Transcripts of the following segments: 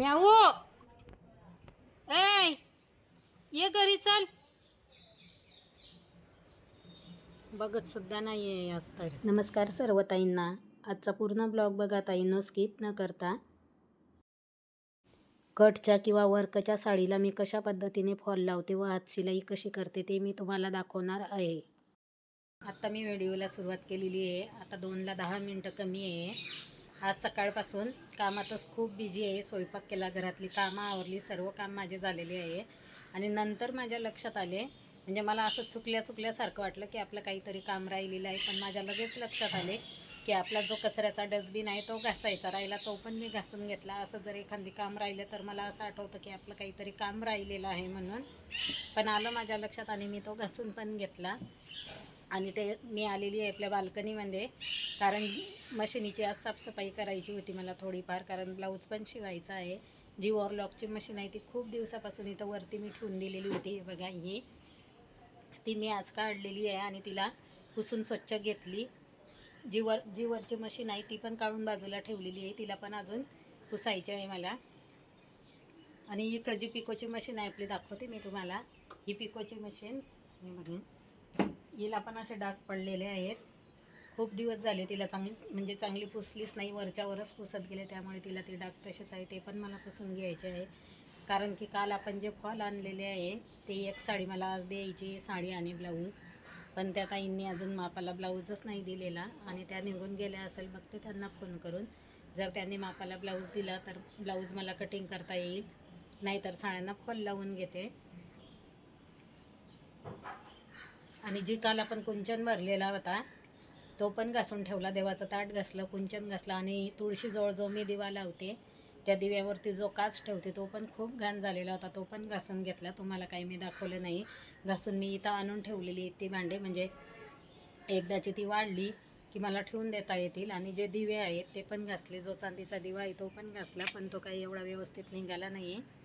म्याऊ ए ये घरी चल. बघत सुद्धा नाही आहे आज तर नमस्कार सर्व ताईंना आजचा पूर्ण ब्लॉग बघा ताईंनो स्किप न करता. कटच्या किंवा वर्कच्या साडीला मी कशा पद्धतीने फॉल लावते व हात शिलाई कशी करते ते मी तुम्हाला दाखवणार आहे. आत्ता मी व्हिडिओला सुरुवात केलेली आहे. आता दोनला दहा मिनटं कमी आहे. आज सकाळपासून कामातच खूप बिझी आहे. स्वयंपाक केला घरातली कामं आवरली सर्व काम माझे झालेले आहे. आणि नंतर माझ्या लक्षात आले म्हणजे मला असं चुकल्या चुकल्यासारखं वाटलं की आपलं काहीतरी काम राहिलेलं आहे पण माझ्या लगेच लक्षात आले की आपला जो कचऱ्याचा डस्टबिन आहे तो घासायचा राहिला तो पण मी घासून घेतला. असं जर एखादी काम राहिलं तर मला असं आठवतं की आपलं काहीतरी काम राहिलेलं आहे म्हणून. पण आलं माझ्या लक्षात आणि मी तो घासून पण घेतला. आणि ते मी आलेली आहे आपल्या बाल्कनीमध्ये. कारण मशिनीची आज साफसफाई करायची होती मला थोडीफार कारण ब्लाऊज पण शिवायचा आहे. जी वॉरलॉकची मशीन आहे ती खूप दिवसापासून इथं वरती मी ठेवून दिलेली होती बघा ही. ती मी आज काढलेली आहे आणि तिला पुसून स्वच्छ घेतली. जी वर जी वरची मशीन आहे ती पण काढून बाजूला ठेवलेली आहे तिला पण अजून पुसायची आहे मला. आणि इकडं जी पिकोची मशीन आहे आपली दाखवते मी तुम्हाला. ही पिकोची मशीन मी बघून हिला पण असे डाग पडलेले आहेत. खूप दिवस झाले तिला चांगली म्हणजे चांगली पुसलीच नाही वरच्यावरच पुसत गेले त्यामुळे तिला ते डाग तसेच आहे ते पण मला पुसून घ्यायचे आहे. कारण की काल आपण जे फॉल आणलेले आहे ते एक साडी मला आज द्यायची साडी आणि ब्लाऊज. पण त्या ताईंनी अजून मापाला ब्लाऊजच नाही दिलेला आणि त्या निघून गेल्या असेल बघते त्यांना फोन करून. जर त्यांनी मापाला ब्लाऊज दिला तर ब्लाऊज मला कटिंग करता येईल. नाहीतर साड्यांना फॉल लावून घेते. आणि जी काल आपण कुंचन भरलेला होता तो पण घासून ठेवला. देवाचं ताट घासलं कुंचन घासलं आणि तुळशीजवळ जो मी दिवा लावते. त्या दिव्यावरती जो काच ठेवते तो पण खूप घाण झालेला होता. तो पण घासून घेतला. तुम्हाला काही मी दाखवलं नाही. घासून मी इथं आणून ठेवलेली ती भांडे म्हणजे एकदाची ती वाढली की मला ठेवून देता येतील. आणि जे दिवे आहेत ते पण घासले. जो चांदीचा दिवा आहे तो पण घासला. पण तो काही एवढा व्यवस्थित निघाला नाही आहे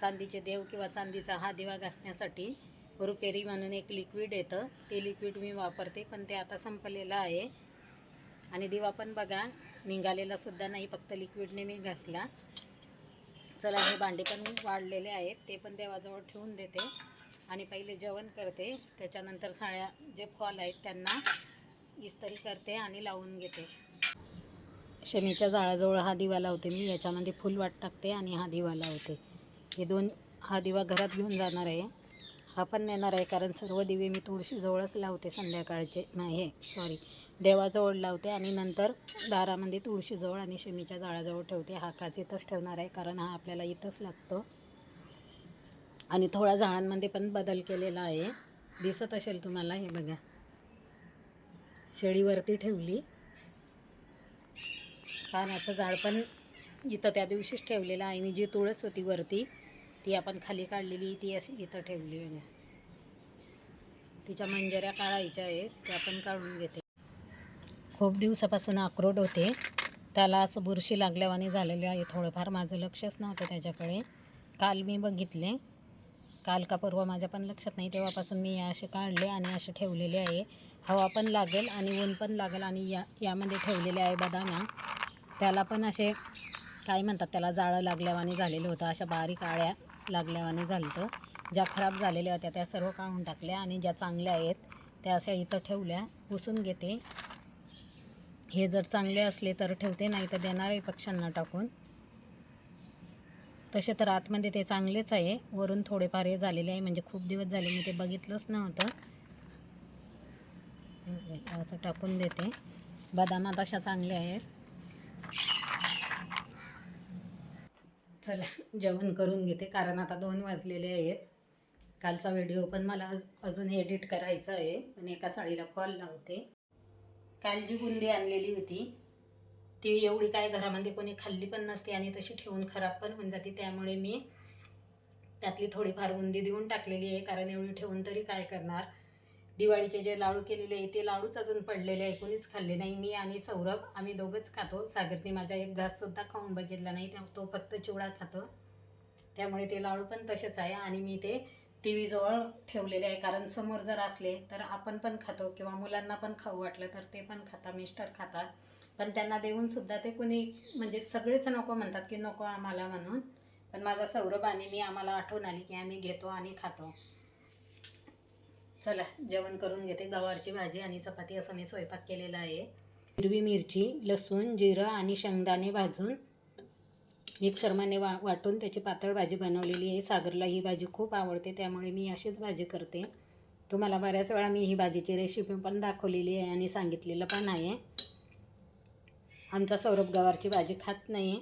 चांदीचे देव किंवा चांदीचा हा दिवा घासण्यासाठी रुपेरी म्हणून एक लिक्विड येतं. ते लिक्विड मी वापरते पण ते आता संपलेलं आहे. आणि दिवा पण बघा निघालेला सुद्धा नाही फक्त लिक्विडने मी घासला. चला हे भांडे पण वाढलेले आहेत ते पण देवाजवळ ठेवून देते. आणि पहिले जेवण करते त्याच्यानंतर साड्या जे फॉल आहेत त्यांना इस्त्री करते आणि लावून घेते. शनीच्या जाळाजवळ हा दिवा लावते मी याच्यामध्ये फुल वाट टाकते आणि हा दिवा लावते. हे दोन हा दिवा घरात घेऊन जाणार आहे. हा पण नेणार आहे कारण सर्व दिवे मी तुळशीजवळच लावते संध्याकाळचे. नाही हे सॉरी देवाजवळ लावते आणि नंतर दारामध्ये तुळशीजवळ आणि शमीच्या जाळाजवळ ठेवते. हा काच इथंच ठेवणार आहे कारण हा आपल्याला इथंच लागतो. आणि थोडा झाडांमध्ये पण बदल केलेला आहे. दिसत असेल तुम्हाला हे बघा. शेळीवरती ठेवली. पानाचं झाड पण इथं त्या दिवशीच ठेवलेलं आहे आणि जी तुळस होती वरती ती आपण खाली काढलेली ती अशी इथं ठेवली आहे. तिच्या मंजऱ्या काढायच्या आहेत त्या पण काढून घेते. खूप दिवसापासून अक्रोड होते. त्याला असं बुरशी लागल्यावानी झालेली आहे. थोडंफार माझं लक्षच नव्हतं त्याच्याकडे. काल मी बघितले. काल का परवा माझ्या पण लक्षात नाही. तेव्हापासून मी असे काढले आणि असे ठेवलेले आहे. हवा पण लागेल आणि ऊन पण लागेल आणि या यामध्ये ठेवलेले आहे बदाम्या त्याला पण असे काय म्हणतात त्याला जाळं लागल्यावानी झालेलं होतं. अशा बारीक आळ्या लागल्यावाने झालं तर ज्या खराब झालेल्या होत्या त्या सर्व काढून टाकल्या आणि ज्या चांगल्या आहेत त्या अशा इथं ठेवल्या. पुसून घेते. हे जर चांगले असले तर ठेवते नाही तर देणार आहे पक्ष्यांना टाकून. तसे तर आतमध्ये ते चांगलेच आहे. वरून थोडेफार हे झालेले आहे. म्हणजे खूप दिवस झाले मी ते बघितलंच नव्हतं. असं टाकून देते. बदामात अशा चांगल्या आहेत. चला जेवण करून घेते कारण आता दोन वाजलेले आहेत. कालचा व्हिडिओ पण मला अज अजून एडिट करायचा आहे पण एका साडीला फॉल लावते. काल जी बुंदी आणलेली होती ती एवढी काय घरामध्ये कोणी खाल्ली पण नसते आणि तशी ठेवून खराब पण होऊन जाते त्यामुळे मी त्यातली थोडीफार बुंदी देऊन टाकलेली आहे कारण एवढी ठेवून तरी काय करणार? दिवाळीचे जे लाडू केलेले आहे ते लाडूच अजून पडलेले आहे कोणीच खाल्ले नाही. मी आणि सौरभ आम्ही दोघंच खातो. सागरने माझा एक घाससुद्धा खाऊन बघितला नाही. त्या तो फक्त चिवडा खातो. त्यामुळे ते लाडू पण तसेच आहे आणि मी ते टी व्हीजवळ ठेवलेले आहे. कारण समोर जर असले तर आपण पण खातो किंवा मुलांना पण खाऊ वाटलं तर ते पण खाता मिस्टर खातात. पण त्यांना देऊन सुद्धा ते कुणी म्हणजे सगळेच नको म्हणतात की नको आम्हाला म्हणून. पण माझा सौरभ आणि मी आम्हाला आठवण आली की आम्ही घेतो आणि खातो. चला जेवण करून घेते. गवारची भाजी आणि चपाती असं मी स्वयंपाक केलेला आहे. हिरवी मिरची लसूण जिरं आणि शेंगदाणे भाजून मिक्सरमाने वा वाटून त्याची पातळ भाजी बनवलेली आहे. सागरला ही भाजी खूप आवडते त्यामुळे मी अशीच भाजी करते. तुम्हाला बऱ्याच वेळा मी ही भाजीची रेसिपी पण दाखवलेली आहे आणि सांगितलेलं पण आहे. आमचा सौरभ गवारची भाजी खात नाही.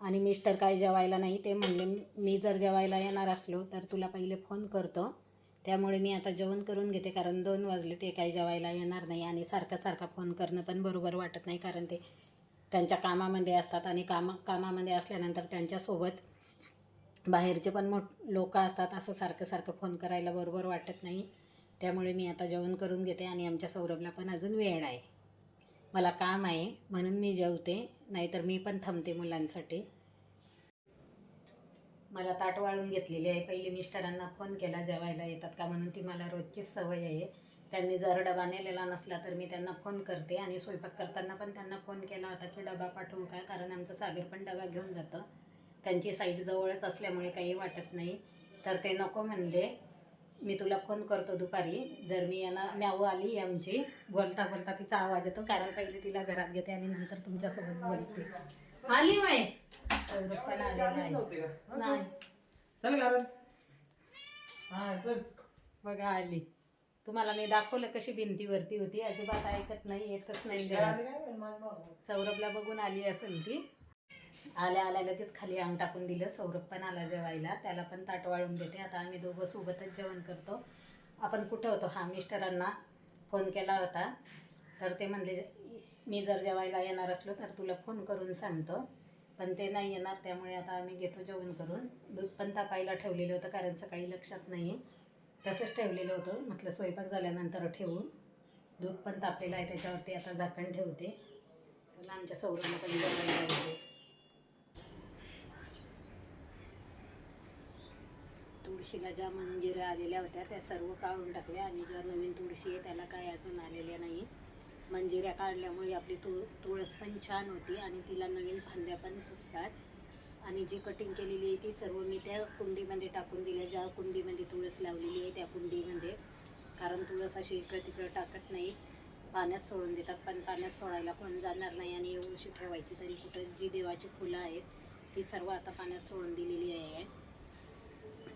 आणि मिस्टर काय जेवायला नाही ते म्हणले मी जर जेवायला येणार असलो तर तुला पहिले फोन करतो. त्यामुळे मी आता जेवण करून घेते कारण दोन वाजले ते काही जेवायला येणार नाही आणि सारखा सारखा फोन करणं पण बरोबर वाटत नाही कारण ते त्यांच्या कामामध्ये असतात आणि कामा कामामध्ये असल्यानंतर त्यांच्यासोबत बाहेरचे पण मोठ लोक असतात असं सारखं सारखं फोन करायला बरोबर वाटत नाही. त्यामुळे मी आता जेवण करून घेते आणि आमच्या सौरभला पण अजून वेळ आहे. मला काम आहे म्हणून मी जेवते नाहीतर मी पण थांबते मुलांसाठी. मला ताट वाळून घेतलेली आहे. पहिले मिस्टरांना फोन केला जेवायला येतात का म्हणून ती मला रोजचीच सवय आहे. त्यांनी जर डबा नेलेला नसला तर मी त्यांना फोन करते आणि स्वयंपाक करताना पण त्यांना फोन केला होता की डबा पाठवू का? कारण आमचं सागर पण डबा घेऊन जातं. त्यांची साईड जवळच असल्यामुळे काही वाटत नाही. तर ते नको म्हणले. मी तुला फोन करतो दुपारी. जर मी यांना म्याऊ आली आमची बोलता बोलता तिचा आवाज येतो. कारण पहिले तिला घरात घेते आणि नंतर तुमच्यासोबत बोलते. आली माय सौरभ पण आहे नाही. चल घरात. हा चल. बघा आली. तुम्हाला मी दाखवलं कशी भिंतीवरती होती. अजिबात ऐकत नाही येतच नाही घरात. सौरभला बघून आली असेल ती. आल्या आल्या लगेच खाली अंग टाकून दिलं. सौरभ पण आला जेवायला. त्याला पण ताट वाळून देते. आता आम्ही दोघं सोबतच जेवण करतो. आपण कुठं होतो? हा मिस्टरांना फोन केला होता. तर ते म्हणले जे- मी जर जेवायला येणार असलो तर तुला फोन करून सांगतो. पण ते नाही येणार त्यामुळे आता आम्ही घेतो जेवण करून. दूध पण तापायला ठेवलेलं होतं कारण सकाळी लक्षात नाही. तसंच ठेवलेलं होतं म्हटलं स्वयंपाक झाल्यानंतर ठेवून दूध पण तापलेलं आहे त्याच्यावरती आता झाकण ठेवते. चला आमच्या सौरभला पण जेवायला येते तुळशीला ज्या मंजिऱ्या आलेल्या होत्या त्या सर्व काढून टाकल्या. आणि ज्या नवीन तुळशी आहे त्याला काय अजून आलेल्या नाही. मंजिऱ्या काढल्यामुळे आपली तुळ तुळस पण छान होती आणि तिला नवीन फांद्या पण फुटतात. आणि जी कटिंग केलेली आहे ती सर्व मी त्याच कुंडीमध्ये टाकून दिल्या. ज्या कुंडीमध्ये तुळस लावलेली आहे त्या कुंडीमध्ये. कारण तुळस अशी इकडं तिकडं टाकत नाही पाण्यात सोडून देतात पण पाण्यात सोडायला कोण जाणार नाही आणि एवढीशी ठेवायची तरी कुठं जी देवाची फुलं आहेत ती सर्व आता पाण्यात सोडून दिलेली आहे.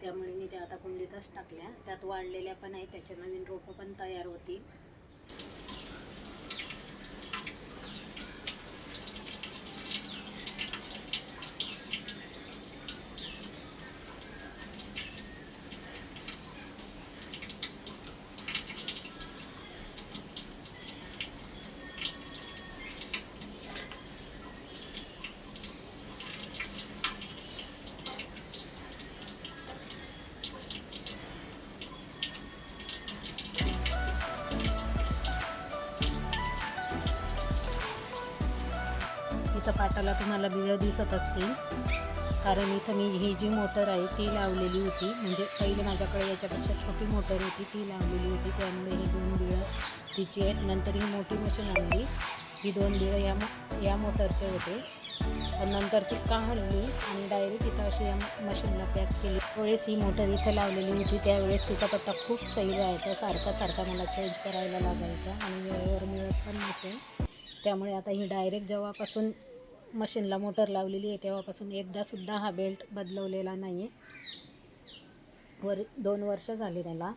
त्यामुळे मी त्या आता कुंडीतच टाकल्या. त्यात वाढलेल्या पण आहेत त्याचे नवीन रोपं पण तयार होतील. त्याला तुम्हाला बिळं दिसत असतील. कारण इथं मी ही जी मोटर आहे ती लावलेली होती. म्हणजे पहिले माझ्याकडे याच्यापेक्षा छोटी मोटर होती ती लावलेली होती. त्यामुळे ही दोन बिळं तिची आहेत. नंतर ही मोठी मशीन आणली. ही दोन बिळं या या मोटरचे होते. पण नंतर ती काढली आणि डायरेक्ट इथं अशी या मशीनला पॅक केली. त्यावेळेस ही मोटर इथं लावलेली होती त्यावेळेस तिचा पट्टा खूप सही राहायचा सारखा सारखा मला चेंज करायला लागायचा. आणि वेळेवर मिळत पण नसेल. त्यामुळे आता ही डायरेक्ट जेव्हापासून मशीनला मोटर लावलेली आहे. तेव्हापासून एकदासुद्धा हा बेल्ट बदलवलेला नाही आहे वर दोन वर्ष झाली त्याला.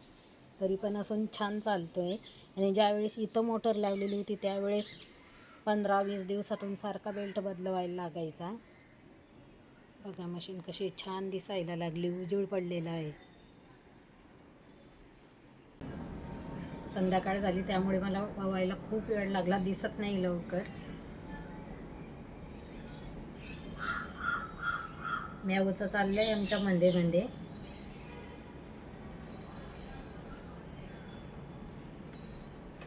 तरी पण असून छान चालतो आहे आणि ज्यावेळेस इथं मोटर लावलेली होती त्यावेळेस पंधरा वीस दिवसातून सारखा बेल्ट बदलवायला लागायचा. बघा मशीन कशी छान दिसायला लागली उजूळ पडलेला आहे. संध्याकाळ झाली त्यामुळे मला व्हायला खूप वेळ लागला दिसत नाही लवकर. म्याऊचं चाललंय आमच्या मध्ये मध्ये.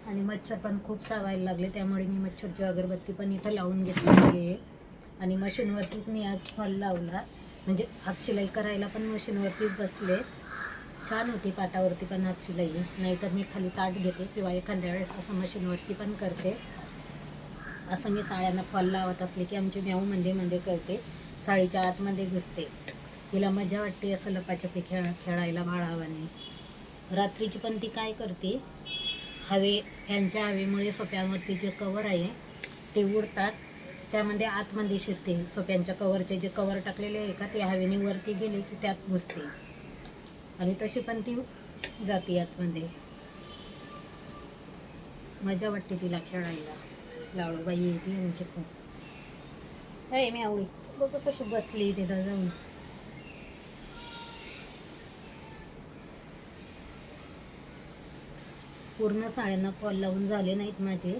आणि मच्छर पण खूप चावायला लागले त्यामुळे मी मच्छरची अगरबत्ती पण इथं लावून घेतलेली आहे. आणि मशीनवरतीच मी आज फॉल लावला म्हणजे हातशिलाई करायला पण मशीनवरतीच बसले. छान होती पाटावरती पण हातशिलाई नाहीतर मी खाली ताट घेते किंवा एखाद्या वेळेस असं मशीनवरती पण करते. असं मी साड्यांना फॉल लावत असले की आमची म्याऊ मध्ये मध्ये करते. साडीच्या आतमध्ये घुसते. तिला मजा वाटते असं लपाछपी खेळ खेळायला बाळावाने. रात्रीची पण ती काय करते? हवे फॅनच्या हवेमुळे सोप्यावरती जे कवर आहे ते उडतात. त्यामध्ये आतमध्ये शिरते. सोप्यांच्या कवरचे जे कवर टाकलेले आहे का ते हवेने वरती गेले की त्यात घुसते. आणि तशी पण ती जाते आतमध्ये. मजा वाटते तिला खेळायला. लाडूबाई येते यांची खूप. मी आवडी बघ कशी बसली तिथं जाऊन. पूर्ण साड्यांना फॉल लावून झाले नाहीत माझे.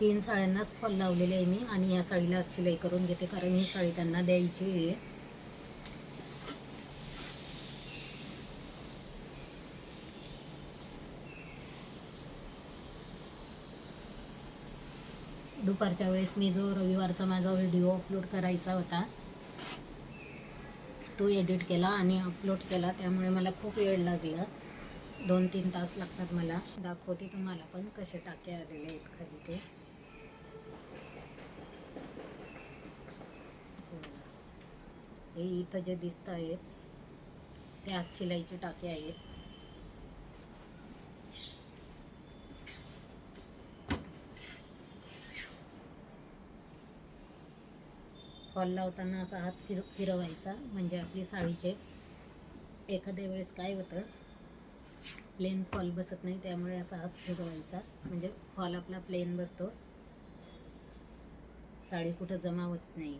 तीन साड्यांनाच फॉल लावलेले आहे मी आणि या साडीला शिलाई करून घेते कारण ही साडी त्यांना द्यायची आहे. दुपारच्या वेळेस मी जो रविवारचा माझा व्हिडिओ अपलोड करायचा होता तो एडिट केला आणि अपलोड केला. त्यामुळे मला खूप वेळ लागला. दोन तीन तास लागतात मला. दाखवते तुम्हाला पण कसे टाके आलेले आहेत खाली ते. हे इथं जे दिसत आहेत ते हात शिलाईचे टाके आहेत. फॉल लावताना असा हात फिर फिरवायचा. म्हणजे आपली साडीचे एखाद्या वेळेस काय होतं प्लेन फॉल बसत नाही त्यामुळे असा हात फिरवायचा. म्हणजे फॉल आपला प्लेन बसतो. साडी कुठं जमा होत नाही.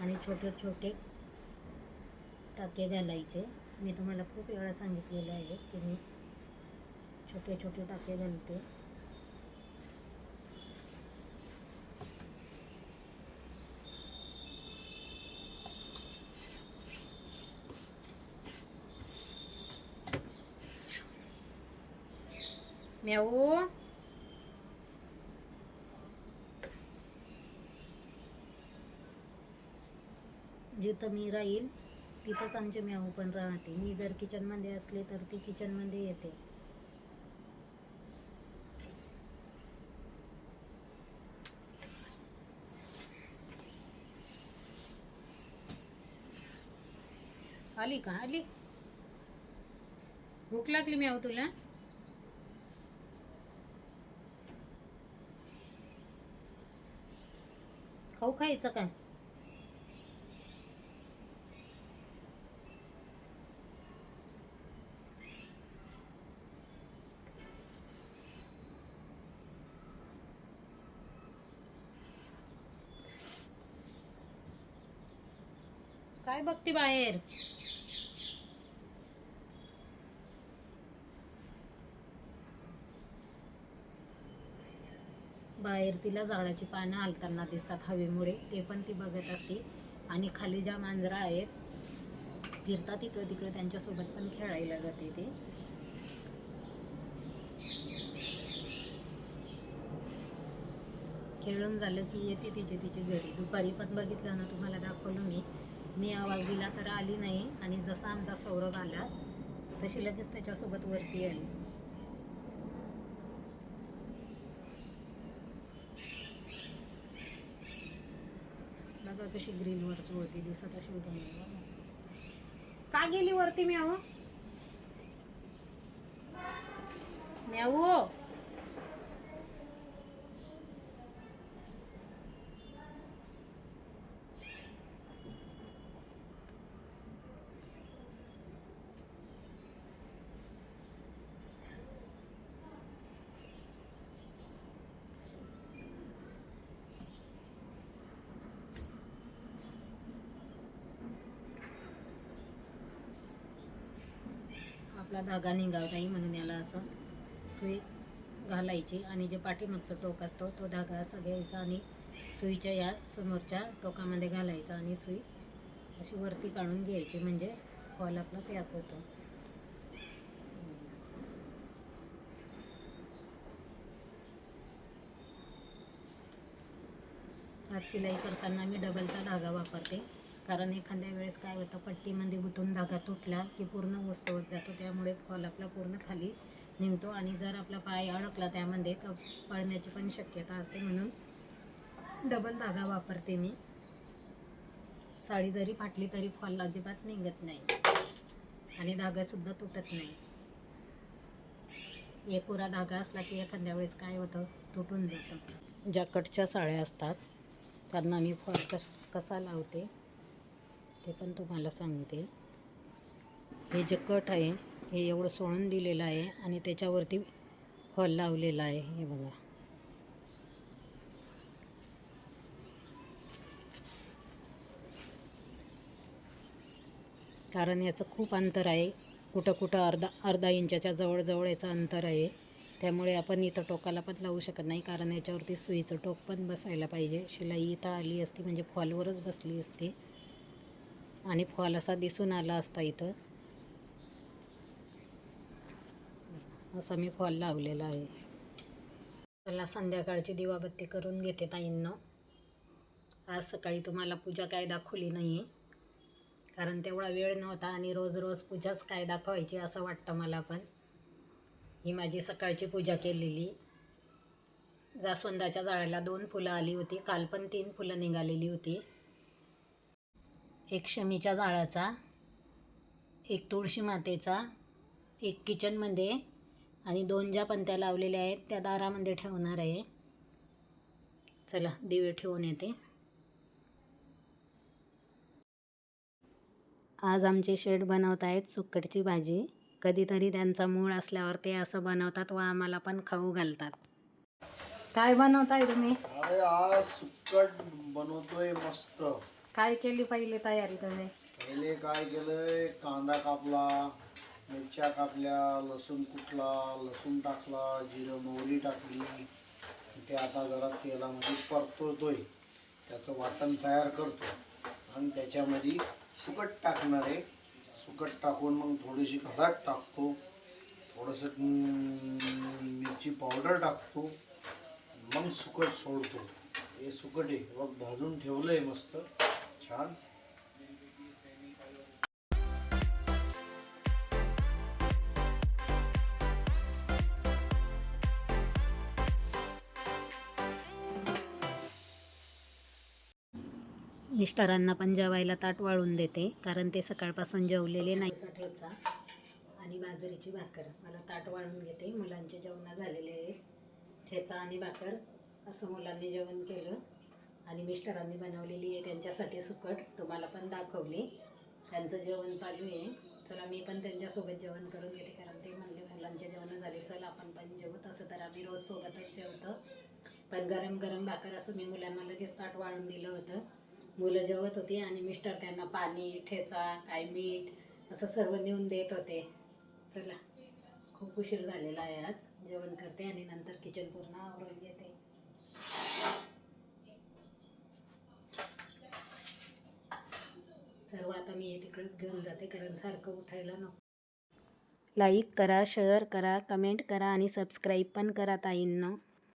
आणि छोटे छोटे टाके घालायचे. मी तुम्हाला खूप वेळा सांगितलेलं आहे की मी छोटे छोटे टाके घालते. म्याऊ जिथं मी राहील तिथंच आमचे म्याऊ पण राहते. मी जर किचनमध्ये असले तर ती किचनमध्ये येते. आली का? आली. भूक लागली म्याऊ तुला? खाऊ खायचं काय? काय बघते बाहेर? बाहेर तिला झाडाची पानं हलताना दिसतात हवेमुळे ते पण ती बघत असते. आणि खाली ज्या मांजरा आहेत फिरतात इकडे तिकडे त्यांच्यासोबत पण खेळायला जाते ते. खेळून झालं की येते तिचे तिचे घरी. दुपारी पण बघितलं ना तुम्हाला दाखवलं मी. मी आवाज दिला तर आली नाही. आणि जसा आमचा सौरभ आला तशी लगेच त्याच्यासोबत वरती आली. बघा कशी ग्रिलवर वरती दिसत अशी उठून का गेली वरती म्याव? म्याऊ आपला धागा निघाव नाही म्हणून याला असं सुई घालायची आणि जे पाठीमागचा टोक असतो तो धागा असा घ्यायचा आणि सुईच्या या समोरच्या टोकामध्ये घालायचा आणि सुई अशी वरती काढून घ्यायची म्हणजे फॉल आपला पॅक होतो. हात शिलाई करताना मी डबलचा धागा वापरते. कारण एखाद्या वेळेस काय होतं पट्टीमध्ये गुंतून धागा तुटला की पूर्ण ओसवत जातो त्यामुळे फॉल आपला पूर्ण खाली निघतो आणि जर आपला पाय अडकला त्यामध्ये तर पडण्याची पण शक्यता असते म्हणून डबल धागा वापरते मी. साडी जरी फाटली तरी फॉल अजिबात निघत नाही आणि धागासुद्धा तुटत नाही. एक पुरा धागा असला की एखाद्या वेळेस काय होतं तुटून जातं. ज्या कटच्या साड्या असतात त्यांना मी फॉल कस कसा लावते ते पण तुम्हाला सांगते. हे जे कट आहे हे एवढं सोडून दिलेलं आहे आणि त्याच्यावरती हॉल लावलेला आहे हे बघा. कारण याचं खूप अंतर आहे. कुठं कुठं अर्धा अर्धा इंचाच्या जवळजवळ याचं अंतर आहे. त्यामुळे आपण इथं टोकाला पण लावू शकत नाही कारण याच्यावरती सुईचं टोक पण बसायला पाहिजे. शिलाई इथं आली असती म्हणजे फॉलवरच बसली असती. आणि फॉल असा दिसून आला असता इथं. असा मी फॉल लावलेला आहे. मला संध्याकाळची दिवाबत्ती करून घेते ताईंना. आज सकाळी तुम्हाला पूजा काय दाखवली नाही आहे कारण तेवढा वेळ नव्हता आणि रोज रोज पूजाच काय दाखवायची असं वाटतं मला पण. ही माझी सकाळची पूजा केलेली. जास्वंदाच्या झाडाला दोन फुलं आली होती. काल पण तीन फुलं निघालेली होती. एक शमीच्या झाडाचा एक तुळशी मातेचा एक किचनमध्ये आणि दोन ज्या पंत्या लावलेल्या आहेत त्या दारामध्ये ठेवणार आहे. चला दिवे ठेवून येते. आज आमचे शेड बनवत आहेत सुक्कटची भाजी. कधीतरी त्यांचा मूळ असल्यावर ते असं बनवतात व आम्हाला पण खाऊ घालतात. काय बनवताय तुम्ही? अरे आज सुक्कट बनवतोय मस्त. काय केली पहिले तयारी तुम्ही? पहिले काय केलंय कांदा कापला मिरच्या कापल्या लसूण कुटला लसूण टाकला जिरं मोहरी टाकली. ते आता जरा तेलामध्ये परतवतोय. त्याचं वाटण तयार करतो. आणि त्याच्यामध्ये सुकट टाकणार आहे. सुकट टाकून मग थोडीशी हळद टाकतो. थोडंसं मिरची पावडर टाकतो. मग सुकट सोडतो. हे सुकट आहे. बघ भाजून ठेवलं आहे मस्त. छान. मिस्टरांना पण जेवायला ताट वाळून देते कारण ते सकाळपासून जेवलेले नाही. ठेचा आणि बाजरीची भाकर. मला ताट वाळून घेते. मुलांचे जेवण झालेले आहेत ठेचा आणि भाकर असं मुलांनी जेवण केलं. आणि मिस्टरांनी बनवलेली आहे त्यांच्यासाठी सुकट. तुम्हाला पण दाखवली. त्यांचं जेवण चालू आहे. चला मी पण त्यांच्यासोबत जेवण करून घेते कारण ते म्हणले मुलांचे जेवण झाले. चला आपण पण जेवू. तसं तर आम्ही रोज सोबतच जेवतो. पण गरम गरम भाकर असं मी मुलांना लगेच ताट वाळून दिलं होतं. मुलं जेवत होती आणि मिस्टर त्यांना पाणी ठेचा काय मीठ असं सर्व नेऊन देत होते. चला खूप उशीर झालेला आहे आज. जेवण करते आणि नंतर किचन पूर्ण आवरून घेते. सर्व आता मी हे तिकडेच घेऊन जाते कारण सारखं उठायला नको. लाईक करा शेअर करा कमेंट करा आणि सबस्क्राईब पण करा ताईंना.